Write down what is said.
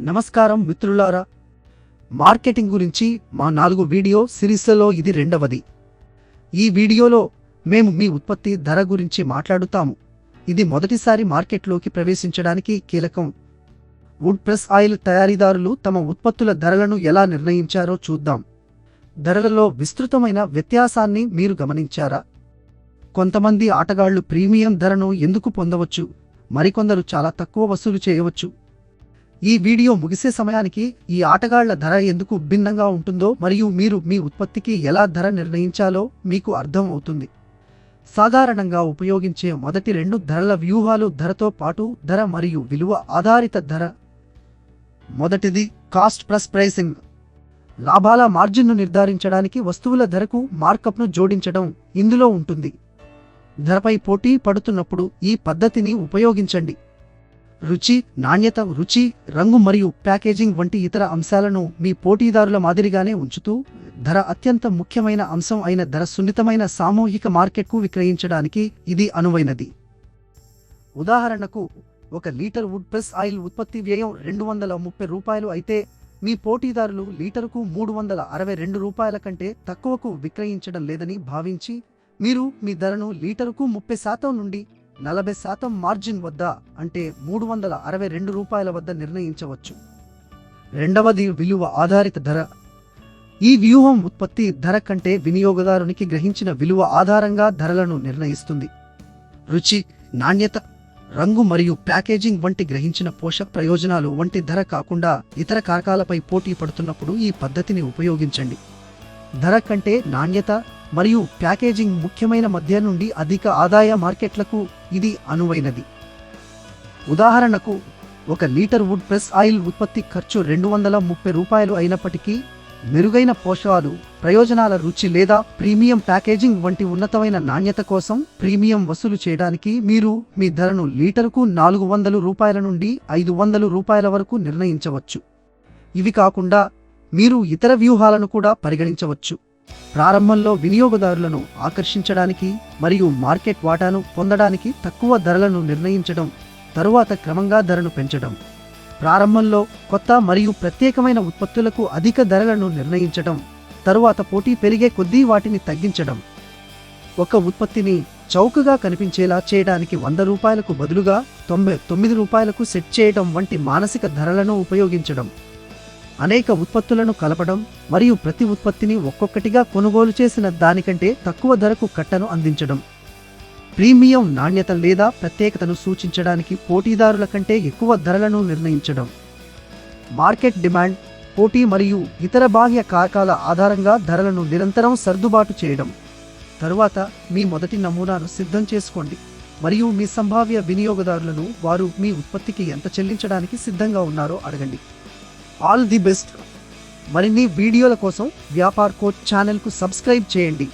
నమస్కారం మిత్రులారా. మార్కెటింగ్ గురించి మా నాలుగు వీడియో సిరీస్లలో ఇది రెండవది. ఈ వీడియోలో మేము మీ ఉత్పత్తి ధర గురించి మాట్లాడుతాము. ఇది మొదటిసారి మార్కెట్లోకి ప్రవేశించడానికి కీలకం. వుడ్ ప్రెస్ ఆయిల్ తయారీదారులు తమ ఉత్పత్తుల ధరలను ఎలా నిర్ణయించారో చూద్దాం. ధరలలో విస్తృతమైన వ్యత్యాసాన్ని మీరు గమనించారా? కొంతమంది ఆటగాళ్ళు ప్రీమియం ధరను ఎందుకు పొందవచ్చు? మరికొందరు చాలా తక్కువ వసూలు చేయవచ్చు. ఈ వీడియో ముగిసే సమయానికి ఈ ఆటగాళ్ళ ధర ఎందుకు భిన్నంగా ఉంటుందో మరియు మీరు మీ ఉత్పత్తికి ఎలా ధర నిర్ణయించాలో మీకు అర్థం అవుతుంది. సాధారణంగా ఉపయోగించే మొదటి రెండు ధరల వ్యూహాలు ధరతో పాటు ధర మరియు విలువ ఆధారిత ధర. మొదటిది కాస్ట్ ప్లస్ ప్రైసింగ్ లాభాల మార్జిన్ను నిర్ధారించడానికి వస్తువుల ధరకు మార్కప్ను జోడించడం ఇందులో ఉంటుంది. ధరపై పోటీ పడుతున్నప్పుడు ఈ పద్ధతిని ఉపయోగించండి. రుచి నాణ్యత రుచి రంగు మరియు ప్యాకేజింగ్ వంటి ఇతర అంశాలను మీ పోటీదారుల మాదిరిగానే ఉంచుతూ ధర అత్యంత ముఖ్యమైన అంశం అయిన ధర సున్నితమైన సామూహిక మార్కెట్కు విక్రయించడానికి ఇది అనువైనది. ఉదాహరణకు ఒక లీటర్ వుడ్ ప్రెస్ ఆయిల్ ఉత్పత్తి వ్యయం రెండు వందల ముప్పై రూపాయలు అయితే మీ పోటీదారులు లీటరుకు మూడు వందల అరవై రెండు రూపాయల కంటే తక్కువకు విక్రయించడం లేదని భావించి మీరు మీ ధరను లీటరుకు ముప్పై శాతం నుండి నలభై శాతం మార్జిన్ వద్ద అంటే మూడు వందల అరవై రెండు రూపాయల వద్ద నిర్ణయించవచ్చు. రెండవది విలువ ఆధారిత ధర. ఈ వ్యూహం ఉత్పత్తి ధర కంటే వినియోగదారునికి గ్రహించిన విలువ ఆధారంగా ధరలను నిర్ణయిస్తుంది. రుచి నాణ్యత రంగు మరియు ప్యాకేజింగ్ వంటి గ్రహించిన పోషక ప్రయోజనాలు వంటి ధర కాకుండా ఇతర కారకాలపై పోటీ పడుతున్నప్పుడు ఈ పద్ధతిని ఉపయోగించండి. ధర కంటే నాణ్యత మరియు ప్యాకేజింగ్ ముఖ్యమైన మధ్య నుండి అధిక ఆదాయ మార్కెట్లకు ఇది అనువైనది. ఉదాహరణకు ఒక లీటర్ వుడ్ ప్రెస్ ఆయిల్ ఉత్పత్తి ఖర్చు రెండు వందల ముప్పై రూపాయలు అయినప్పటికీ మెరుగైన పోషకాలు ప్రయోజనాల రుచి లేదా ప్రీమియం ప్యాకేజింగ్ వంటి ఉన్నతమైన నాణ్యత కోసం ప్రీమియం వసూలు చేయడానికి మీరు మీ ధరను లీటరుకు నాలుగు వందలు రూపాయల నుండి ఐదు వందలు రూపాయల వరకు నిర్ణయించవచ్చు. ఇవి కాకుండా మీరు ఇతర వ్యూహాలను కూడా పరిగణించవచ్చు. ప్రారంభంలో వినియోగదారులను ఆకర్షించడానికి మరియు మార్కెట్ వాటాను పొందడానికి తక్కువ ధరలను నిర్ణయించడం తరువాత క్రమంగా ధరను పెంచడం ప్రారంభంలో కొత్త మరియు ప్రత్యేకమైన ఉత్పత్తులకు అధిక ధరలను నిర్ణయించడం తరువాత పోటీ పెరిగే కొద్దీ వాటిని తగ్గించడం. ఒక ఉత్పత్తిని చౌకగా కనిపించేలా చేయడానికి వంద రూపాయలకు బదులుగా తొంభై తొమ్మిది రూపాయలకు సెట్ చేయడం వంటి మానసిక ధరలను ఉపయోగించడం. అనేక ఉత్పత్తులను కలపడం మరియు ప్రతి ఉత్పత్తిని ఒక్కొక్కటిగా కొనుగోలు చేసిన దానికంటే తక్కువ ధరకు కట్టను అందించడం. ప్రీమియం నాణ్యత లేదా ప్రత్యేకతను సూచించడానికి పోటీదారుల కంటే ఎక్కువ ధరలను నిర్ణయించడం. మార్కెట్ డిమాండ్ పోటీ మరియు ఇతర బాహ్య కారకాల ఆధారంగా ధరలను నిరంతరం సర్దుబాటు చేయడం. తరువాత మీ మొదటి నమూనాను సిద్ధం చేసుకోండి మరియు మీ సంభావ్య వినియోగదారులను వారు మీ ఉత్పత్తికి ఎంత చెల్లించడానికి సిద్ధంగా ఉన్నారో అడగండి. All the best. మరిన్ని వీడియోల కోసం వ్యాపార్ కోచ్ ఛానల్కు సబ్స్క్రైబ్ చేయండి.